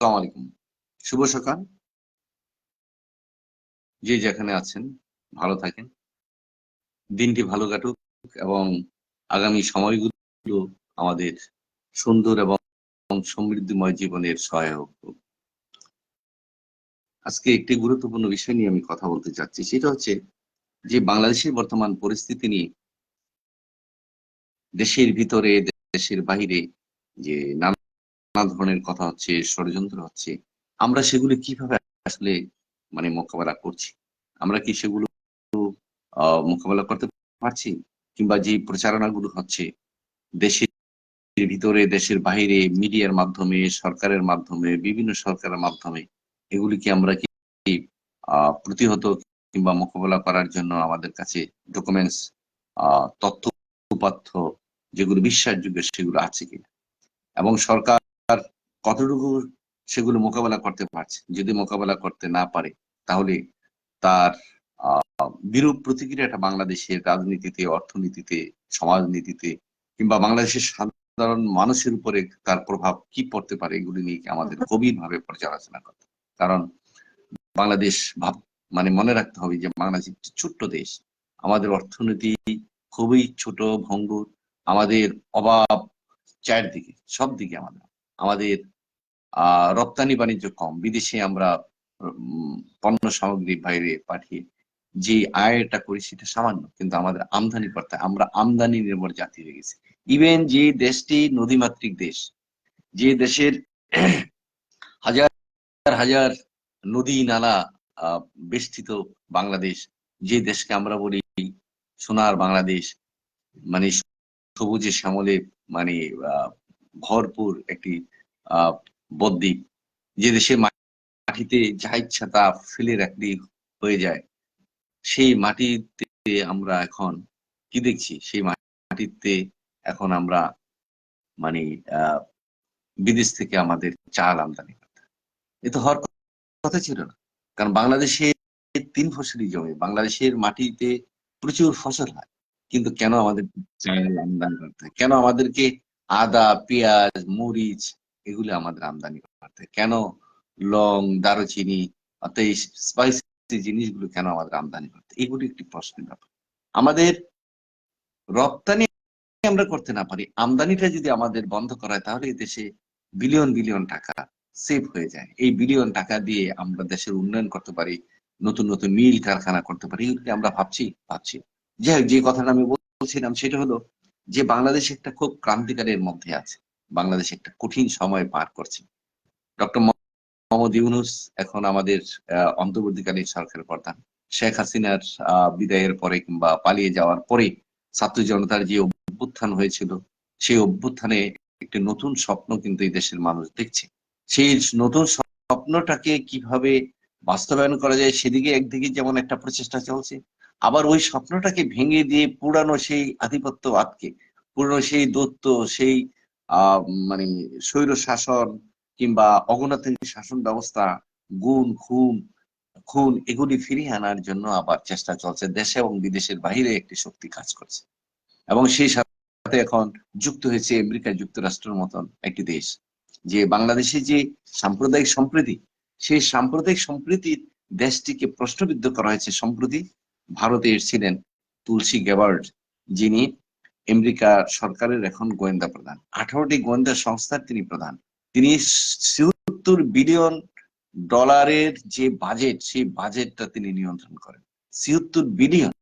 আসসালামু আলাইকুম। শুভ সকাল। যে যেখানে আছেন, ভালো থাকেন। দিনটি ভালো কাটুক এবং আগামী সময়গুলো আমাদের সুন্দর এবং সমৃদ্ধিময় জীবনের সহায়ক হোক। আজকে একটি গুরুত্বপূর্ণ বিষয় নিয়ে আমি কথা বলতে চাচ্ছি। সেটা হচ্ছে যে বাংলাদেশের বর্তমান পরিস্থিতি নিয়ে। দেশের ভিতরে, দেশের বাহিরে যে নানা ধরনের কথা হচ্ছে, ষড়যন্ত্র হচ্ছে, আমরা সেগুলো কীভাবে আসলে মানে মোকাবেলা করছি? আমরা কি সেগুলো মোকাবেলা করতে পারছি? কিংবা যে প্রচারণাগুলো হচ্ছে, দেশের ভিতরে, দেশের বাহিরে, মিডিয়ার মাধ্যমে, সরকারের মাধ্যমে, বিভিন্ন সরকারের মাধ্যমে, এগুলি কি আমরা কি প্রতিহত কিংবা মোকাবেলা করার জন্য আমাদের কাছে ডকুমেন্টস তথ্য উপাত্য যেগুলো বিশ্বাসযোগ্য সেগুলো আছে কিনা? এবং সরকার কতটুকু সেগুলো মোকাবেলা করতে পারছে? যদি মোকাবেলা করতে না পারে, তাহলে তার বিরূপ প্রতিক্রিয়াটা বাংলাদেশের রাজনীতিতে, অর্থনীতিতে, সমাজনীতিতে কিংবা বাংলাদেশের সাধারণ মানুষের উপরে তার প্রভাব কি পড়তে পারে, এগুলি নিয়ে আমাদের গভীরভাবে পর্যালোচনা করতে কারণ বাংলাদেশ ভাব মানে মনে রাখতে হবে যে বাংলাদেশ একটি ছোট্ট দেশ। আমাদের অর্থনীতি খুবই ছোট, ভঙ্গুর, আমাদের অভাব চারদিকে সব দিকে আমাদের আমাদের আহ রপ্তানি বাণিজ্য কম। বিদেশে আমরা পণ্য সামগ্রী বাইরে পাঠিয়ে যে আয়টা করি সেটা সামান্য, কিন্তু আমাদের আমদানি করতে আমরা আমদানি নির্ভর জাতি হয়ে গেছি। ইভেন যে দেশটি নদীমাতৃক দেশ, যে দেশের হাজার হাজার নদী নালা বেষ্টিত বাংলাদেশ, যে দেশকে আমরা বলি সোনার বাংলাদেশ মানে সবুজে শ্যামলে মানে ভরপুর একটি বদ্বীপ, যে দেশে মাটিতে যা ইচ্ছা তা ফেলে রাখলে হয়ে যায়। সেই মাটিতে আমরা এখন কি দেখছি? সেই মাটিতে এখন আমরা মানে বিদেশ থেকে আমাদের চাল আমদানি করতে এ তো হওয়ার কথা ছিল না। কারণ বাংলাদেশে তিন ফসলি জমি, বাংলাদেশের মাটিতে প্রচুর ফসল হয়। কিন্তু কেন আমাদের চাল আমদানি করতে কেন আমাদেরকে আদা, পেঁয়াজ, মরিচ, এগুলো আমাদের আমদানি করতে কেন? লং, দারুচিনি, অর্থাৎ স্পাইসি জিনিসগুলো কেন আমাদের আমদানি করতে এগুলি একটি প্রশ্নের ব্যাপার। আমাদের রপ্তানি আমরা করতে না পারি, আমদানিটা যদি আমাদের বন্ধ করা হয়, তাহলে দেশে বিলিয়ন বিলিয়ন টাকা সেভ হয়ে যায়। এই বিলিয়ন টাকা দিয়ে আমরা দেশের উন্নয়ন করতে পারি, নতুন নতুন মিল কারখানা করতে পারি, এগুলি আমরা ভাবছি? ভাবছি যাই যে কথাটা আমি বলছিলাম, সেটা হলো যে বাংলাদেশ একটা খুব ক্রান্তিকারের মধ্যে আছে। বাংলাদেশ একটা কঠিন সময় পার করছে। ডক্টর মোহাম্মদ ইউনুস এখন আমাদের অন্তর্বর্তীকালীন সরকারের প্রধান। শেখ হাসিনার বিদায়ের পরে কিংবা পালিয়ে যাওয়ার পরে ছাত্র জনতার যে অভ্যুত্থান হয়েছিল, সেই অভ্যুত্থানে একটি নতুন স্বপ্ন কিন্তু এই দেশের মানুষ দেখছে। সেই নতুন স্বপ্নটাকে কীভাবে বাস্তবায়ন করা যায়, সেদিকে একদিকে যেমন একটা প্রচেষ্টা চলছে আবার ওই স্বপ্নটাকে ভেঙে দিয়ে পুরানো সেই আধিপত্য আধিপত্যবাদকে, পুরনো সেই দত্ত সেই মানে স্বৈর শাসন কিংবা অগণতান্ত্রিক শাসন ব্যবস্থা, গুণ, খুন খুন, এগুলি ফিরিয়ে আনার জন্য আবার চেষ্টা চলছে দেশে এবং বিদেশের বাহিরে একটি শক্তি কাজ করছে। এবং সেই সাথে এখন যুক্ত হয়েছে আমেরিকা যুক্তরাষ্ট্রের মতন একটি দেশ, যে বাংলাদেশে যে সাম্প্রদায়িক সম্প্রীতি, সেই সাম্প্রদায়িক সম্প্রীতির দেশটিকে প্রশ্নবিদ্ধ করা হয়েছে সম্প্রতি ভারতে এসেছিলেন তুলসী গেবার্ড যিনি আমেরিকা সরকারের এখন গোয়েন্দা প্রধান। আঠারোটি গোয়েন্দা সংস্থার তিনি প্রধান। তিনি ছিয়াত্তর বিলিয়ন ডলারের যে বাজেট, সেই বাজেটটা তিনি নিয়ন্ত্রণ করেন। ছিয়াত্তর বিলিয়ন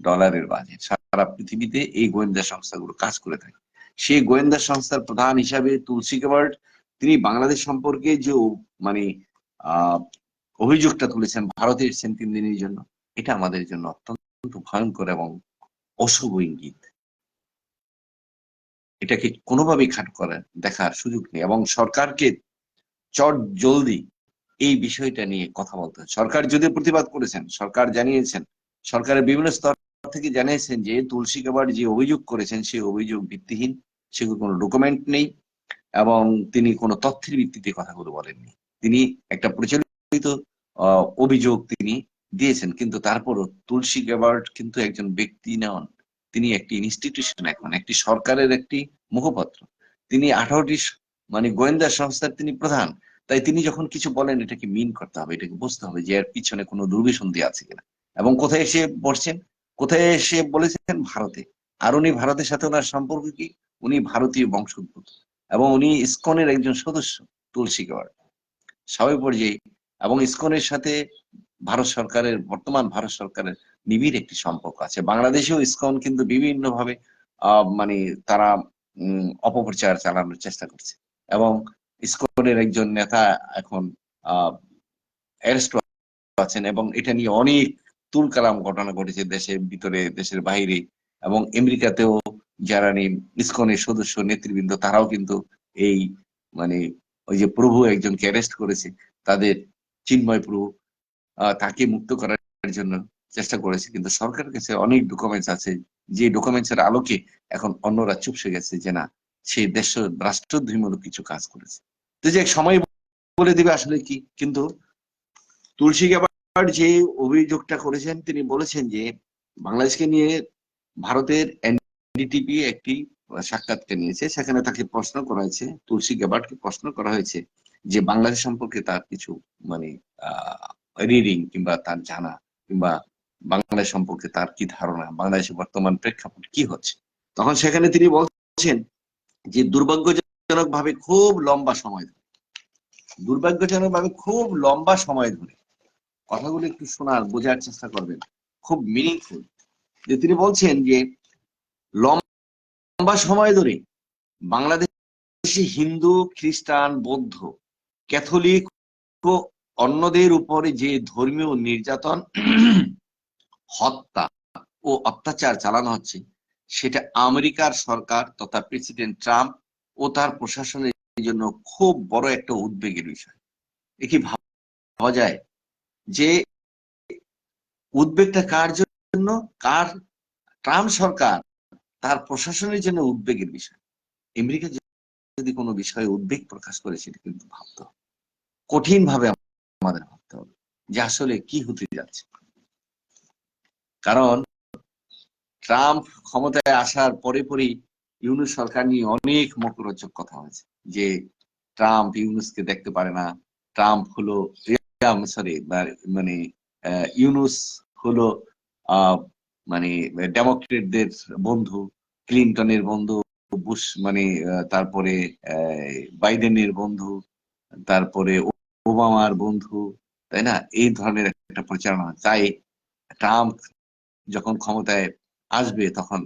ডলারের বাজেট। সারা পৃথিবীতে এই গোয়েন্দা সংস্থাগুলো কাজ করে থাকে। সেই গোয়েন্দা সংস্থার প্রধান হিসাবে তুলসী কেবার্ড তিনি বাংলাদেশ সম্পর্কে যে মানে অভিযোগটা তুলেছেন, ভারতে এসেছেন তিন দিনের জন্য। এটা আমাদের জন্য অত্যন্ত ভয়ঙ্কর এবং অশুভ ইঙ্গিত। এটাকে কোনোভাবেই খাট করার, দেখার সুযোগ নেই এবং সরকারকে চট জলদি এই বিষয়টা নিয়ে কথা বলতে সরকার যদি প্রতিবাদ করেছেন, সরকার জানিয়েছেন, সরকারের বিভিন্ন স্তর থেকে জানিয়েছেন যে তুলসী কাবার যে অভিযোগ করেছেন সেই অভিযোগ ভিত্তিহীন, সেগুলো কোনো ডকুমেন্ট নেই এবং তিনি কোনো তথ্যের ভিত্তিতে কথাগুলো বলেননি। তিনি একটা প্রচলিত অভিযোগ তিনি দিয়েছেন, কিন্তু তারপরও তুলসী গেবার্ড কিন্তু একজন ব্যক্তি নন। তিনি একটি ইনস্টিটিউশন এখন, একটি সরকারের একটি মুখপাত্র। তিনি আঠারোটি মানে গোয়েন্দা সংস্থার তিনি প্রধান। তাই তিনি যখন কিছু বলেন, এটাকে মিন করতে হবে, এটাকে বুঝতে হবে যে এর পিছনে কোনো দুর্বিসন্ধি আছে কিনা। এবং কোথায় এসে বসছেন? কোথায় এসে বলেছেন? ভারতে। আর উনি ভারতের সাথে ওনার সম্পর্ক কি? উনি ভারতীয় বংশোদ্ভূত। এবং উনি ইসকনের একজন সদস্য, তুলসী গড় স্বাভাবিক পর্যায়ে, এবং ইসকনের সাথে ভারত সরকারের, বর্তমান ভারত সরকারের নিবিড় একটি সম্পর্ক আছে। বাংলাদেশেও ইসকন কিন্তু বিভিন্ন ভাবে আহ মানে তারা অপপ্রচার চালানোর চেষ্টা করছে। এবং ইসকনের একজন নেতা এখন আছেন এবং এটা নিয়ে অনেক তুলকালাম ঘটনা ঘটেছে দেশের ভিতরে, দেশের বাইরে এবং আমেরিকাতেও যারা ইসকনের সদস্য, নেতৃবৃন্দ, তারাও কিন্তু এই মানে ওই যে প্রভু একজনকে অ্যারেস্ট করেছে, তাদের চিন্ময় প্রভু তাকে মুক্ত করার জন্য চেষ্টা করেছে। কিন্তু সরকারের কাছে অনেক ডকুমেন্টস আছে। যে ডকুমেন্টস এর আলোকে এখন অন্যরা চুপসে গেছে যে না সেই দেশ রাষ্ট্রদ্রোহীমূলক কিছু কাজ করেছে। তো যে সময় বলে দিবে আসলে কি? কিন্তু তুলসী গ্যাবার্ড যে অভিযোগটা করেছেন, তিনি বলেছেন যে বাংলাদেশকে নিয়ে ভারতের এনডিটিভি একটি সাক্ষাৎকার নিয়েছে। সেখানে তাকে প্রশ্ন করা হয়েছে, তুলসী গ্যাবার্ডকে প্রশ্ন করা হয়েছে যে বাংলাদেশ সম্পর্কে তার কিছু মানে রিডিং কিংবা তার জানা কিংবা বাংলাদেশ সম্পর্কে তার কি ধারণা, বাংলাদেশের বর্তমান প্রেক্ষাপট কি হচ্ছে? তখন সেখানে তিনি বলছেন যে দুর্ভাগ্যজনক ভাবে খুব লম্বা সময় ধরে দুর্ভাগ্যজনক ভাবে খুব লম্বা সময় ধরে, কথাগুলো একটু শোনার, বোঝার চেষ্টা করবেন, খুব মিনিংফুল যে তিনি বলছেন যে লম্বা সময় ধরে বাংলাদেশি হিন্দু, খ্রিস্টান, বৌদ্ধ, ক্যাথলিক অন্যদের উপরে যে ধর্মীয় নির্যাতন, হত্যা ও অত্যাচার চালানো হচ্ছে, সেটা আমেরিকার সরকার তথা প্রেসিডেন্ট ট্রাম্প ও তার প্রশাসনের জন্য খুব বড় একটা উদ্বেগের বিষয়। এ কি ভাবা যায় যে উদ্বেগটা কার জন্য? কার? ট্রাম্প সরকার তার প্রশাসনের জন্য উদ্বেগের বিষয়। আমেরিকা যদি কোনো বিষয়ে উদ্বেগ প্রকাশ করে, সেটা কিন্তু ভাবতে কঠিন ভাবে আমাদের ভাবতে হবে যে আসলে কি হতে যাচ্ছে। কারণ ট্রাম্প ক্ষমতায় আসার পরে পরেই ইউনুস সরকার নিয়ে অনেক মুখরোচক কথা হয়েছে যে ট্রাম্প ইউনুসকে দেখতে পারে না, ট্রাম্প হলো সরি মানে ইউনুস হলো মানে ডেমোক্রেটদের বন্ধু, ক্লিন্টনের বন্ধু, বুশ মানে তারপরে বাইডেনের বন্ধু, তারপরে ওবামার বন্ধু, তাই না? এই ধরনের একটা প্রচারণা। তাই ট্রাম্প যখন ক্ষমতায় আসবে তখন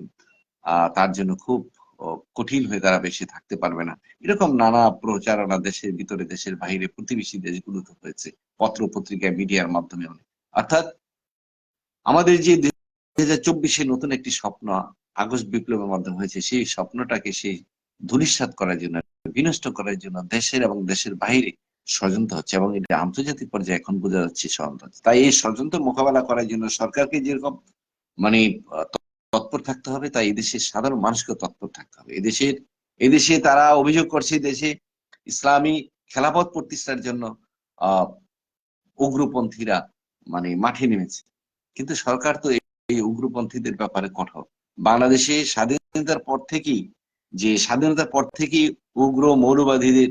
তার জন্য খুব কঠিন হয়ে তারা বেশি থাকতে পারবে না। এরকম নানা প্রচারণা দেশের ভিতরে, দেশের বাইরে প্রতিবেশী দেশগুলোতে হয়েছে পত্র পত্রিকা মিডিয়ার মাধ্যমে অর্থাৎ আমাদের যে দুই হাজার চব্বিশে নতুন একটি স্বপ্ন, আগস্ট বিপ্লবের মাধ্যমে হয়েছে, সেই স্বপ্নটাকে সেই ধূলিসাৎ করার জন্য, বিনষ্ট করার জন্য দেশের এবং দেশের বাইরে ষড়যন্ত্র হচ্ছে এবং এটা আন্তর্জাতিক পর্যায়ে এখন বোঝা যাচ্ছে ষড়যন্ত্র তাই এই ষড়যন্ত্র মোকাবেলা করার জন্য সরকারকে যেরকম মানে তৎপর থাকতে হবে, তাই এদেশের সাধারণ মানুষকে তৎপর থাকতে হবে। এদেশের এদেশে তারা অভিযোগ করছে দেশে ইসলামী খেলাপথ প্রতিষ্ঠার জন্য, আহ, উগ্রপন্থীরা মানে মাঠে নেমেছে। কিন্তু সরকার তো এই উগ্রপন্থীদের ব্যাপারে কঠোর। বাংলাদেশে স্বাধীনতার পর থেকেই, যে স্বাধীনতার পর থেকেই উগ্র মৌলবাদীদের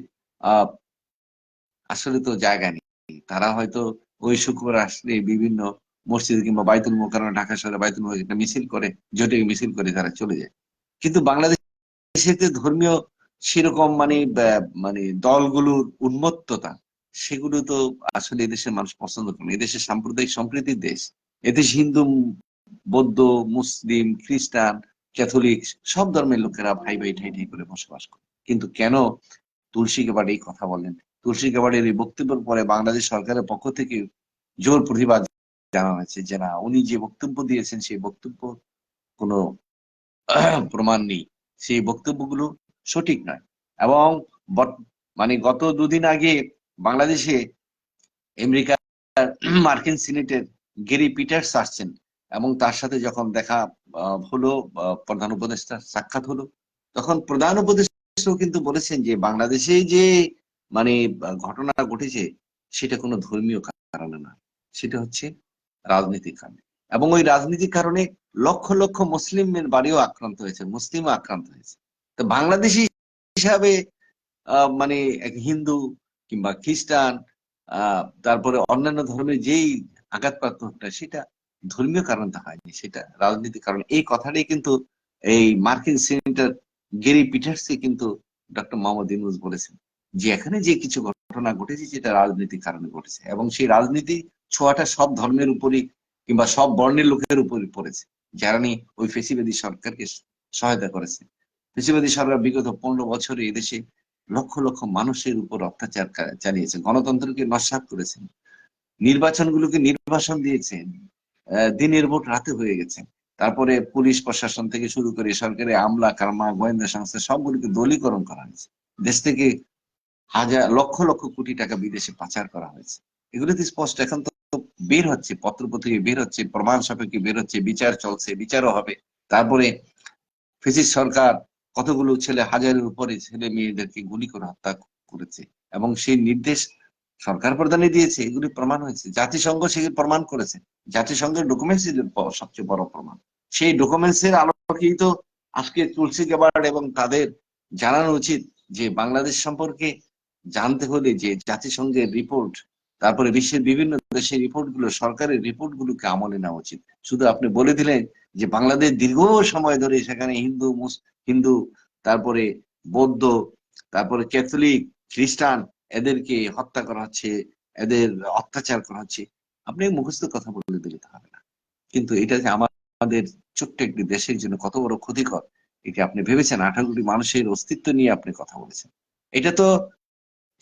আসলে তো জায়গা নেই। তারা হয়তো ওই শুক্রবার আসলে বিভিন্ন মসজিদ কিংবা বাইতুল মোকারমা ঢাকা শহরে বাইতুল একটা মিছিল করে জোটে মিছিল করে তারা চলে যায়। কিন্তু বাংলাদেশে ধর্মীয় সেরকম মানে মানে দলগুলোর উন্মত্ততা, সেগুলো তো আসলে এদেশের মানুষ পছন্দ করে এদেশের সাম্প্রদায়িক সম্প্রীতির দেশ, এদেশ হিন্দু, বৌদ্ধ, মুসলিম, খ্রিস্টান, ক্যাথলিক, সব ধর্মের লোকেরা ভাই ভাই ঠাই ঠাই করে বসবাস করে। কিন্তু কেন তুলসী কেবার এই কথা বলেন? তুলসী কেবাড়ের এই বক্তব্যের পরে বাংলাদেশ সরকারের পক্ষ থেকে জোর প্রতিবাদ জানানো হয়েছে যে না, উনি যে বক্তব্য দিয়েছেন সেই বক্তব্য কোনো প্রমাণ নেই। সেই বক্তব্যগুলো সঠিক নয়। এবং মানে গত দুদিন আগে বাংলাদেশে আমেরিকার মার্কিন সিনেটের গেরি পিটার্স আসছেন এবং তার সাথে যখন দেখা হলো প্রধান উপদেষ্টা সাক্ষাৎ হলো, তখন প্রধান উপদেষ্টাও কিন্তু বলেছেন যে বাংলাদেশে যে মানে ঘটনা ঘটেছে সেটা কোনো ধর্মীয় কারণে না। সেটা হচ্ছে রাজনৈতিক কারণে। এবং ওই রাজনীতির কারণে লক্ষ লক্ষ মুসলিমের বাড়িও আক্রান্ত হয়েছে, মুসলিমও আক্রান্ত হয়েছে। তো বাংলাদেশি হিসাবে মানে এক হিন্দু কিংবা খ্রিস্টান তারপরে অন্যান্য ধর্মের যেই আঘাতপ্রাপ্ত না সেটা ধর্মীয় কারণে হয়নি, সেটা রাজনীতির কারণে। এই কথাটাই কিন্তু এই মার্কিন সিনেটর গেরি পিটার্সকে কিন্তু ডক্টর মোহাম্মদ ইউনুস বলেছেন। যে এখানে যে কিছু ঘটনা ঘটেছে সেটা রাজনীতির কারণে ঘটেছে এবং সেই রাজনীতি ছোঁয়াটা সব ধর্মের উপরই কিংবা সব বর্ণের লোকের উপরই পড়েছে। যারা নিয়ে ওই ফেসিবাদী সরকারকে সহায়তা করেছে। ফেসিবাদী সরকার বিগত পনেরো বছরে এদেশে লক্ষ লক্ষ মানুষের উপর অত্যাচার চালিয়েছে, গণতন্ত্রকে নস্বাত করেছেন নির্বাচনগুলোকে নির্বাসন দিয়েছেন দিনের ভোট রাতে হয়ে গেছে। তারপরে পুলিশ প্রশাসন থেকে শুরু করে সরকারি আমলা কারমা গোয়েন্দা সংস্থা সবগুলিকে দলীকরণ করা হয়েছে। দেশ থেকে হাজার, লক্ষ লক্ষ কোটি টাকা বিদেশে পাচার করা হয়েছে। এগুলোতে স্পষ্ট। এখন তো বের হচ্ছে, পত্রপত্রিকা বের হচ্ছে, প্রমাণ সাপেক্ষে বের হচ্ছে, বিচার চলছে, বিচারও হবে। তারপরে ফেসিস সরকার কতগুলো ছেলে, হাজারের উপরে ছেলে মেয়েদেরকে গুলি করে হত্যা করেছে এবং সেই নির্দেশ সরকার প্রধানই দিয়েছে, এগুলি প্রমাণ হয়েছে। জাতিসংঘ সেগুলি প্রমাণ করেছে। জাতিসংঘের ডকুমেন্টস সবচেয়ে বড় প্রমাণ। সেই ডকুমেন্টস এর আলোকেই তো আজকে তুলসী গেবার্ড এবং তাদের জানানো উচিত যে বাংলাদেশ সম্পর্কে জানতে হলে যে জাতিসংঘের রিপোর্ট তারপরে বিশ্বের বিভিন্ন দেশের রিপোর্টগুলো সরকারের রিপোর্ট গুলোকে আমলে নেওয়া উচিত। শুধু আপনি বলে দিলেন যে বাংলাদেশ দীর্ঘ সময় ধরে সেখানে হিন্দু হিন্দু, তারপরে বৌদ্ধ, তারপরে ক্যাথলিক, খ্রিস্টান, এদেরকে হত্যা করা হচ্ছে, এদের অত্যাচার করা হচ্ছে। আপনি মুখস্থ কথা বলে দিলে হবে না। কিন্তু এটা যে আমাদের ছোট্ট একটি দেশের জন্য কত বড় ক্ষতিকর, এটা আপনি ভেবেছেন? আঠারো কোটি মানুষের অস্তিত্ব নিয়ে আপনি কথা বলেছেন। এটা তো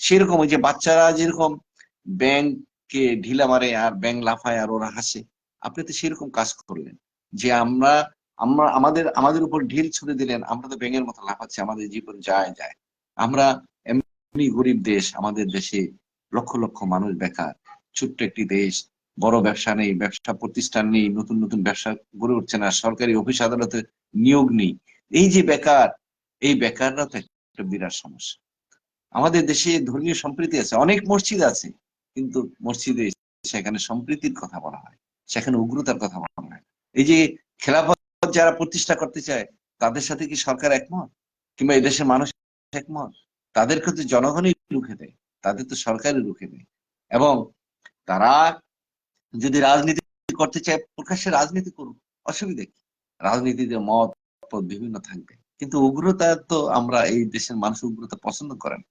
সেরকম ওই যে বাচ্চারা যেরকম ব্যাংককে ঢিলা মারে আর ব্যাংক লাফায় আর ওরা হাসে, আপনি তো সেরকম কাজ করলেন। যে আমরা আমরা আমাদের আমাদের উপর ঢিল ছুড়ে দিলেন, আমরা তো ব্যাঙের মতো লাফাচ্ছি, আমাদের জীবন যায় যায়। আমরা এমনি গরিব দেশ, আমাদের দেশে লক্ষ লক্ষ মানুষ বেকার, ছোট্ট একটি দেশ, বড় ব্যবসা নেই, ব্যবসা প্রতিষ্ঠান নেই, নতুন নতুন ব্যবসা গড়ে উঠছে না, সরকারি অফিস আদালতে নিয়োগ নেই। এই যে বেকার, এই বেকাররা তো একটা বিরাট সমস্যা। আমাদের দেশে ধর্মীয় সম্প্রীতি আছে, অনেক মসজিদ আছে, কিন্তু মসজিদে সেখানে সম্প্রীতির কথা বলা হয়, সেখানে উগ্রতার কথা বলা হয়। এই যে খেলাফত যারা প্রতিষ্ঠা করতে চায়, তাদের সাথে কি সরকার একমত? কিংবা এদেশের মানুষ একমত? তাদেরকে তো জনগণই রুখে দেয়, তাদের তো সরকারই রুখে দেয়। এবং তারা যদি রাজনীতি করতে চায়, প্রকাশ্যে রাজনীতি করুক, অসুবিধা কি? রাজনীতিতে মত বিভিন্ন থাকবে। কিন্তু উগ্রতা তো আমরা এই দেশের মানুষ উগ্রতা পছন্দ করেন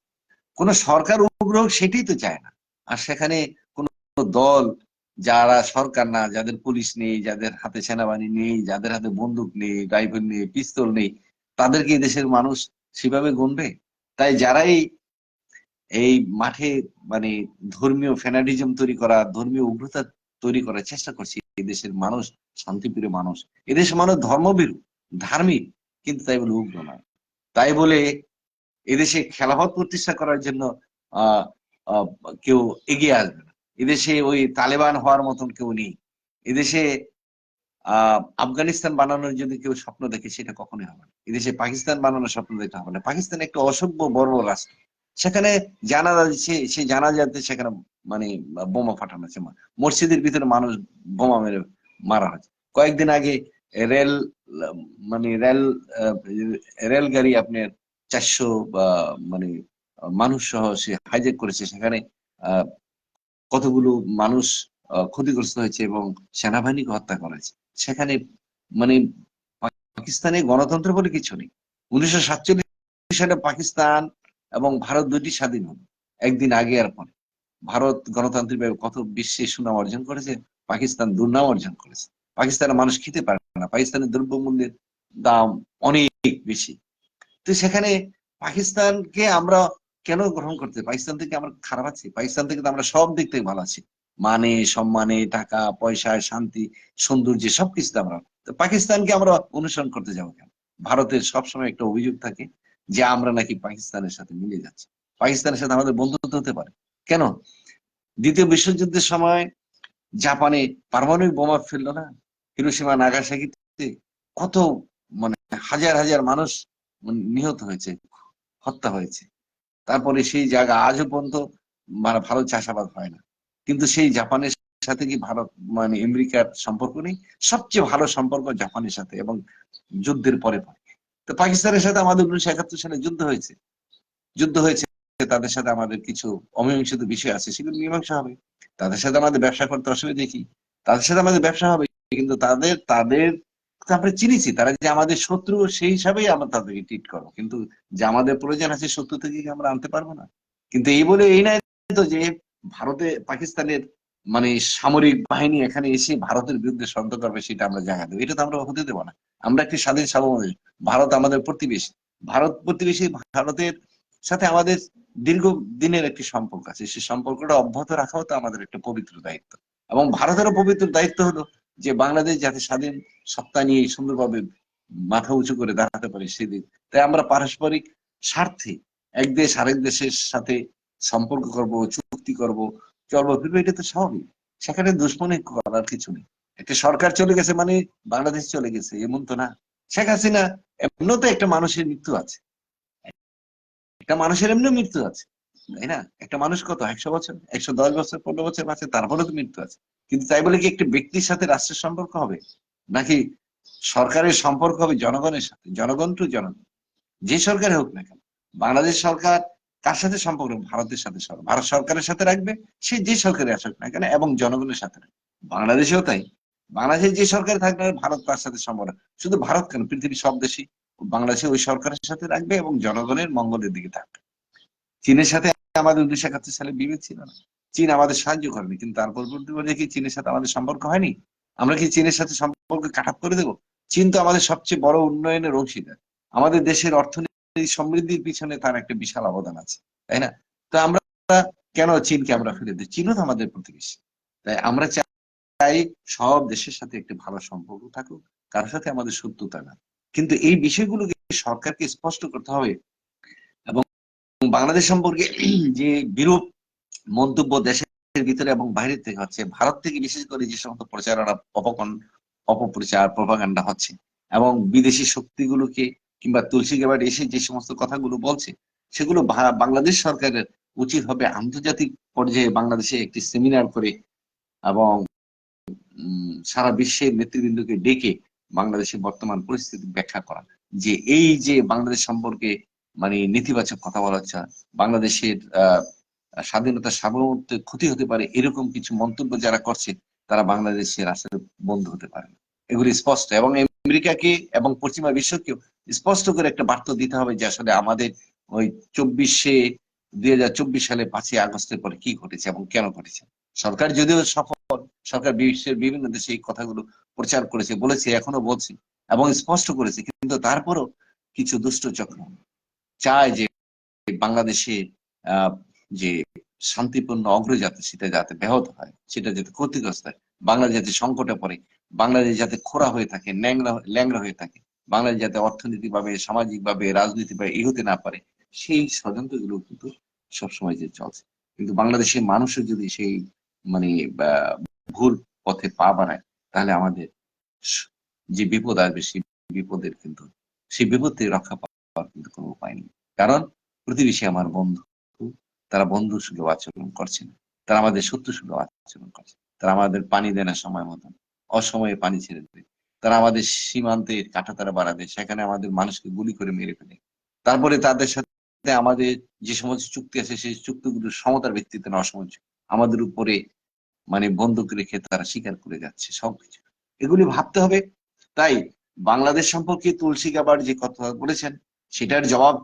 কোন সরকার উগ্র হোক সেটাই তো চায় না। আর সেখানে কোন দল যারা সরকার না, যাদের পুলিশ নেই, যাদের হাতে সেনাবাহিনী নেই, যাদের হাতে বন্দুক নেই রাইফেল নেই পিস্তল নেই, তাদেরকে দেশের মানুষ সেভাবে গুনবে? তাই যারাই এই মাঠে মানে ধর্মীয় ফেনাডিজম তৈরি করা, ধর্মীয় উগ্রতা তৈরি করার চেষ্টা করছে দেশের মানুষ, শান্তিপ্রিয় মানুষ। এদেশের মানুষ ধর্মবিরু ধার্মিক, কিন্তু তাই বলে উগ্র নয়। তাই বলে এদেশে খেলাফত প্রতিষ্ঠা করার জন্য কেউ এগিয়ে আসবে না। এদেশে ওই তালেবান হওয়ার মতন কেউ নেই। এদেশে আফগানিস্তান বানানোর যদি কেউ স্বপ্ন দেখে, সেটা কখনোই হবে না। এদেশে পাকিস্তান বানানোর স্বপ্ন দেখতে হবে না। পাকিস্তান একটা অসভ্য বড় রাষ্ট্র। সেখানে জানা যাচ্ছে, সে জানা যাতে সেখানে মানে বোমা ফাটানো হচ্ছে মসজিদের ভিতরে মানুষ বোমা মেরে মারা হচ্ছে কয়েকদিন আগে রেল মানে রেল রেল গাড়ি আপনার চারশো মানে মানুষ সহ সে হাইজেক করেছে। সেখানে কতগুলো মানুষ ক্ষতিগ্রস্ত হয়েছে এবং সেনাবাহিনীকে হত্যা করেছে সেখানে মানে পাকিস্তানে গণতন্ত্র বলে কিছু নেই। উনিশশো সাতচল্লিশ সালে পাকিস্তান এবং ভারত দুটি স্বাধীন হলো, একদিন আগে আর পরে। ভারত গণতান্ত্রিক কত বিশ্বে সুনাম অর্জন করেছে, পাকিস্তান দুর্নাম অর্জন করেছে। পাকিস্তানের মানুষ খেতে পারে না। পাকিস্তানের দ্রব্যমূল্যের দাম অনেক বেশি। তো সেখানে পাকিস্তানকে আমরা কেন গ্রহণ করতে পাকিস্তান থেকে আমরা খারাপ আছি। পাকিস্তান থেকে তো আমরা সব দিক থেকে ভালো আছি। মানে সম্মানে, টাকা, পয়সা, শান্তি, সৌন্দর্য সবকিছুতে আমরা। তো পাকিস্তানকে আমরা অনুসরণ করতে যাব কেন? ভারতের সবসময় একটা অভিযোগ থাকে যে আমরা নাকি পাকিস্তানের সাথে মিলে যাচ্ছি। পাকিস্তানের সাথে আমাদের বন্ধুত্ব হতে পারে। কেন? দ্বিতীয় বিশ্বযুদ্ধের সময় জাপানে পারমাণবিক বোমা ফেলল না? হিরোসীমা নাগাসাকিতে কত মানে হাজার হাজার মানুষ নিহত হয়েছে, হত্যা হয়েছে। তারপরে সেই জায়গা আজও পর্যন্ত মানে ভালো চাষাবাদ হয় না। কিন্তু সেই জাপানের সাথে কি ভারত মানে আমেরিকার সম্পর্ক নেই? সবচেয়ে ভালো সম্পর্ক জাপানের সাথে এবং যুদ্ধের পরে পরে। তো পাকিস্তানের সাথে আমাদের উনিশশো একাত্তর সালে যুদ্ধ হয়েছে। যুদ্ধ হয়েছে, তাদের সাথে আমাদের কিছু অমীমাংসিত বিষয় আছে, সেগুলো মীমাংসা হবে। তাদের সাথে আমাদের ব্যবসা করতে অসুবিধা কি? তাদের সাথে আমাদের ব্যবসা হবে, কিন্তু তাদের তাদের আমরা চিনেছি, তারা যে আমাদের শত্রু, সেই হিসাবেই আমরা তাদেরকে ট্রিট করব। কিন্তু যে আমাদের প্রয়োজন আছে শত্রু থেকে আমরা আনতে পারব না? কিন্তু এই বলে এই নাই তো যে ভারতে, পাকিস্তানের মানে সামরিক বাহিনী এখানে এসে ভারতের বিরুদ্ধে শব্দ করবে সেটা আমরা জায়গা দেবো। এটা তো আমরা হতে দেবো না। আমরা একটি স্বাধীন সার্বভৌম। ভারত আমাদের প্রতিবেশী। ভারত প্রতিবেশী ভারতের সাথে আমাদের দীর্ঘ দিনের একটি সম্পর্ক আছে। সেই সম্পর্কটা অব্যাহত রাখাও তো আমাদের একটা পবিত্র দায়িত্ব। এবং ভারতেরও পবিত্র দায়িত্ব হলো যে বাংলাদেশ যাতে স্বাধীন সত্তা নিয়ে সুন্দরভাবে মাথা উঁচু করে দাঁড়াতে পারে সেদিন। তাই আমরা পারস্পরিক স্বার্থে এক দেশ আরেক দেশের সাথে সম্পর্ক করব, চুক্তি করব, চলবো, ফিরবো, এটা তো স্বাভাবিক। সেখানে দুশ্মনী করার কিছু নেই। একটা সরকার চলে গেছে মানে বাংলাদেশ চলে গেছে, এমন তো না। শেখ হাসিনা এমনও তো একটা মানুষের মৃত্যু আছে। একটা মানুষের এমনি মৃত্যু আছে, তাই না? একটা মানুষ কত? একশো বছর? একশো দশ বছর, পনেরো বছর আছে তারপরে তো মৃত্যু আছে। কিন্তু তাই বলে কি একটি ব্যক্তির সাথে রাষ্ট্রের সম্পর্ক হবে? নাকি সরকারের সম্পর্ক হবে জনগণের সাথে? জনগণ টু জনগণ। যে সরকারে হোক না কেন, বাংলাদেশ সরকার কার সাথে সম্পর্ক ভারতের সাথে ভারত সরকারের সাথে রাখবে? সে যে সরকারে আসুক না কেন, এবং জনগণের সাথে রাখবে। বাংলাদেশেও তাই। বাংলাদেশে যে সরকার থাকবে ভারত তার সাথে সম্পর্ক শুধু ভারত কেন, পৃথিবীর সব দেশই বাংলাদেশে ওই সরকারের সাথে রাখবে এবং জনগণের মঙ্গলের দিকে থাকবে। চীনের সাথে আমাদের উনিশশো একাত্তর সালে বিভেদ ছিল না। চীন আমাদের সাহায্য করেনি কিন্তু তার পরবর্তী পর্যায়ে কি চীনের সাথে আমাদের সম্পর্ক হয়নি? আমরা কি চীনের সাথে সম্পর্ক কাটাপ করে দেবো? চীন তো আমাদের সবচেয়ে বড় উন্নয়নের অংশীদার। আমাদের দেশের অর্থনীতি সমৃদ্ধির পিছনে তার একটা বিশাল অবদান আছে, তাই না? তো আমরা কেন চীনকে আমরা ফেলে দিই? চীনও তো আমাদের প্রতিবেশী। তাই আমরা চাই সব দেশের সাথে একটি ভালো সম্পর্ক থাকুক, কারোর সাথে আমাদের শত্রুতা না। কিন্তু এই বিষয়গুলোকে সরকারকে স্পষ্ট করতে হবে এবং বাংলাদেশ সম্পর্কে যে বিরূপ মন্তব্য দেশের ভিতরে এবং বাইরে থেকে হচ্ছে। ভারত থেকে বিশেষ করে যে সমস্ত প্রচারণা, অপকন, অপপ্রচার প্রভাকাণ্ডা হচ্ছে এবং বিদেশি শক্তিগুলোকে কিংবা তুলসী গেবার এসে যে সমস্ত কথাগুলো বলছে, সেগুলো বাংলাদেশ সরকারের উচিত হবে আন্তর্জাতিক পর্যায়ে বাংলাদেশে একটি সেমিনার করে এবং সারা বিশ্বের নেতৃবৃন্দকে ডেকে বাংলাদেশের বর্তমান পরিস্থিতি ব্যাখ্যা করা। যে এই যে বাংলাদেশ সম্পর্কে মানে নেতিবাচক কথা বলা হচ্ছে, বাংলাদেশের আহ স্বাধীনতা সার্বভৌমত্বের ক্ষতি হতে পারে এরকম কিছু মন্তব্য যারা করছে, তারা বাংলাদেশের আসলে বন্ধু হতে পারে না। এগুলি স্পষ্ট এবং আমেরিকাকে এবং পশ্চিমা বিশ্বকেও স্পষ্ট করে একটা বার্তা দিতে হবে যে আসলে আমাদের ওই চব্বিশে, দুই হাজার চব্বিশ সালে পাঁচই আগস্টের পরে কি ঘটেছে এবং কেন ঘটেছে সরকার যদিও সফল, সরকার বিশ্বের বিভিন্ন দেশে এই কথাগুলো প্রচার করেছে, বলেছে, এখনও বলছে এবং স্পষ্ট করেছে, কিন্তু তারপরও কিছু দুষ্ট চক্র চায় যে বাংলাদেশে যে শান্তিপূর্ণ অগ্রযাত্রা সেটা যাতে ব্যাহত হয়, সেটা যাতে ক্ষতিগ্রস্ত হয়। বাংলাদেশ যাতে সংকটে পড়ে, বাংলাদেশ যাতে খোরা হয়ে থাকে ল্যাংরা হয়ে থাকে, বাংলাদেশ যাতে অর্থনৈতিক ভাবে সামাজিক ভাবে রাজনৈতিক ভাবে এগোতে না পারে, সেই ষড়যন্ত্রগুলো কিন্তু সবসময় যে চলছে। কিন্তু বাংলাদেশের মানুষের যদি সেই মানে ভুল পথে পা বাড়ায়, তাহলে আমাদের যে বিপদ আসবে সেই বিপদের কিন্তু, সেই বিপদ থেকে রক্ষা পাওয়ার কিন্তু কোনো উপায় নেই। কারণ প্রতিবেশী আমার বন্ধু। তারা বন্ধু সুলভ আচরণ করছে না তারা আমাদের শত্রু সুলভ আচরণ করছে তারা আমাদের পানি দেয় না সময় মতন। অসময়ে পানি ছেড়ে দেয়। তারা আমাদের সীমান্তে কাঁটাতারা বাড়া দেয়। সেখানে আমাদের মানুষকে গুলি করে মেরে ফেলে। তারপরে তাদের সাথে আমাদের যে সমস্ত চুক্তি আছে, সেই চুক্তিগুলো সমতার ভিত্তিতে না অসমঞ্চ আমাদের উপরে মানে বন্দুক রেখে তারা স্বীকার করে যাচ্ছে সবকিছু। এগুলি ভাবতে হবে। তাই বাংলাদেশ সম্পর্কে তুলসী গাবার যে কথা বলেছেন, সেটার জবাব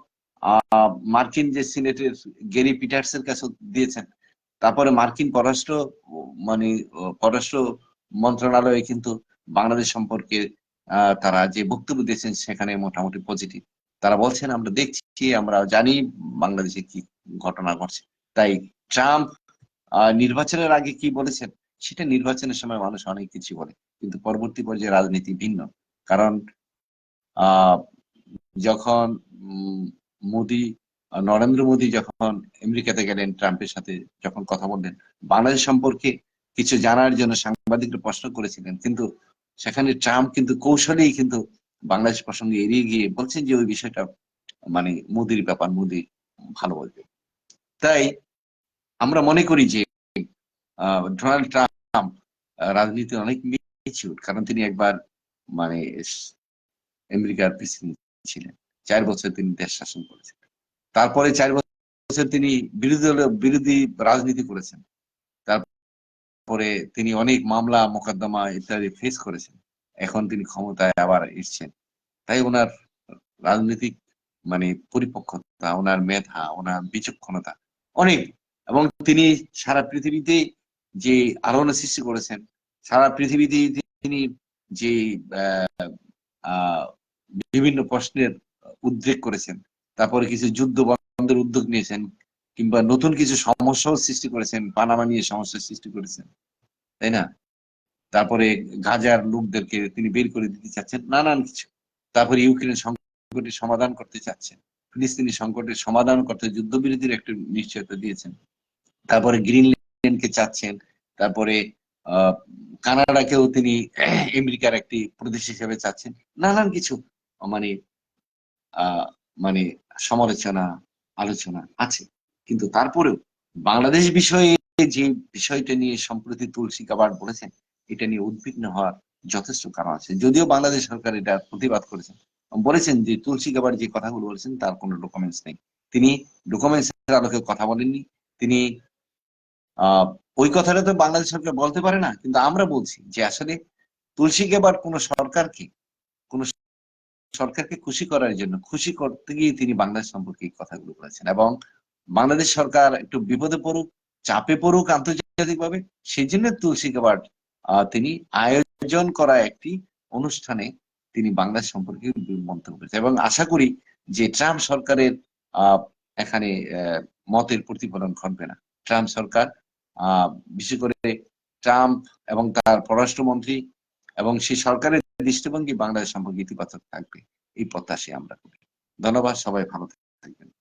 মার্কিন যে সিনেটের গেরি পিটার্সের কাছে দিয়েছেন, তারপরে মার্কিন পররাষ্ট্র মানে পররাষ্ট্র মন্ত্রণালয়ে কিন্তু বাংলাদেশ সম্পর্কে তারা যে বক্তব্য দিয়েছেন সেখানে মোটামুটি পজিটিভ তারা বলছেন, আমরা দেখছি, আমরা জানি বাংলাদেশে কি ঘটনা ঘটছে। তাই ট্রাম্প নির্বাচনের আগে কি বলেছেন? সেটা নির্বাচনের সময় মানুষ অনেক কিছু বলে, কিন্তু পরবর্তী পর্যায়ে রাজনীতি ভিন্ন। কারণ যখন মোদি নরেন্দ্র মোদি যখন আমেরিকাতে গেলেন, ট্রাম্পের সাথে যখন কথা বললেন, বাংলাদেশ সম্পর্কে কিছু জানার জন্য সাংবাদিকরা প্রশ্ন করেছিলেন। কিন্তু সেখানে ট্রাম্প কিন্তু কৌশলেই কিন্তু বাংলাদেশ প্রসঙ্গে এড়িয়ে গিয়ে বলছেন যে ওই বিষয়টা মানে মোদির ব্যাপার, মোদি ভালো বলবে। তাই আমরা মনে করি যে ডোনাল্ড ট্রাম্প রাজনীতি অনেক কারণ তিনি একবার মানে আমেরিকার প্রেসিডেন্ট ছিলেন। চার বছর তিনি দেশ শাসন করেছেন। তারপরে চার বছর তিনি বিরোধী দল, বিরোধী রাজনীতি করেছেন। তারপরে তিনি অনেক মামলা, মোকদ্দমা ইত্যাদি ফেস করেছেন। এখন তিনি ক্ষমতায় আবার এসছেন। তাই ওনার রাজনৈতিক মানে পরিপক্কতা, ওনার মেধা, ওনার বিচক্ষণতা অনেক। এবং তিনি সারা পৃথিবীতে যে আলোড়ন সৃষ্টি করেছেন, সারা পৃথিবীতে তিনি যে বিভিন্ন প্রশ্নের উদ্রেক করেছেন। তারপরে কিছু যুদ্ধ বন্ধের উদ্যোগ নিয়েছেন কিংবা নতুন কিছু সমস্যাও সৃষ্টি করেছেন, পানামা নিয়ে সমস্যার সৃষ্টি করেছেন, তাই না? তারপরে গাজার লোকদেরকে তিনি বের করে দিতে চাচ্ছেন, নানান কিছু। তারপরে ইউক্রেন সংকটের সমাধান করতে চাচ্ছেন, ফিলিস্তিনি সংকটের সমাধান করতে যুদ্ধবিরতির একটি নিশ্চয়তা দিয়েছেন। তারপরে গ্রিনল্যান্ডকে চাচ্ছেন, তারপরে কানাডাকেও তিনি আমেরিকার একটি প্রদেশ হিসেবে চাচ্ছেন, নানান কিছু মানে মানে সমালোচনা, আলোচনা আছে। কিন্তু তারপরেও বাংলাদেশ বিষয়ে যে বিষয়টা নিয়ে সম্প্রতি তুলসী কাবার বলেছেন, এটা নিয়ে উদ্বিগ্ন হওয়ার যথেষ্ট কারণ আছে। যদিও বাংলাদেশ সরকার এটা প্রতিবাদ করেছেন। বলেছেন যে তুলসী কাবার যে কথাগুলো বলেছেন, তার কোনো ডকুমেন্টস নেই। তিনি ডকুমেন্টস আলোকে কথা বলেননি। তিনি ওই কথাটা তো বাংলাদেশ সরকার বলতে পারে না। কিন্তু আমরা বলছি যে আসলে তুলসী কাবার কোন সরকারকে, কোন সরকারকে খুশি করার জন্য, খুশি করতে গিয়ে তিনি বাংলাদেশ সম্পর্কে এই কথাগুলো বলেছেন এবং বাংলাদেশ সরকার একটু বিপদে পড়ুক, চাপে পড়ুক আন্তর্জাতিকভাবে, সেই জন্য তুলসী কাবাট তিনি আয়োজন করা একটি অনুষ্ঠানে তিনি বাংলাদেশ সম্পর্কে মন্তব্য করেছেন এবং আশা করি যে ট্রাম্প সরকারের এখানে মতের প্রতিফলন ঘটবে না। ট্রাম্প সরকার বিশেষ করে ট্রাম্প এবং তার পররাষ্ট্রমন্ত্রী এবং সেই সরকারের দৃষ্টিভঙ্গি বাংলাদেশ সম্পর্কে ইতিবাচক থাকবে এই প্রত্যাশী আমরা করি। ধন্যবাদ সবাই ভালো থাকবেন।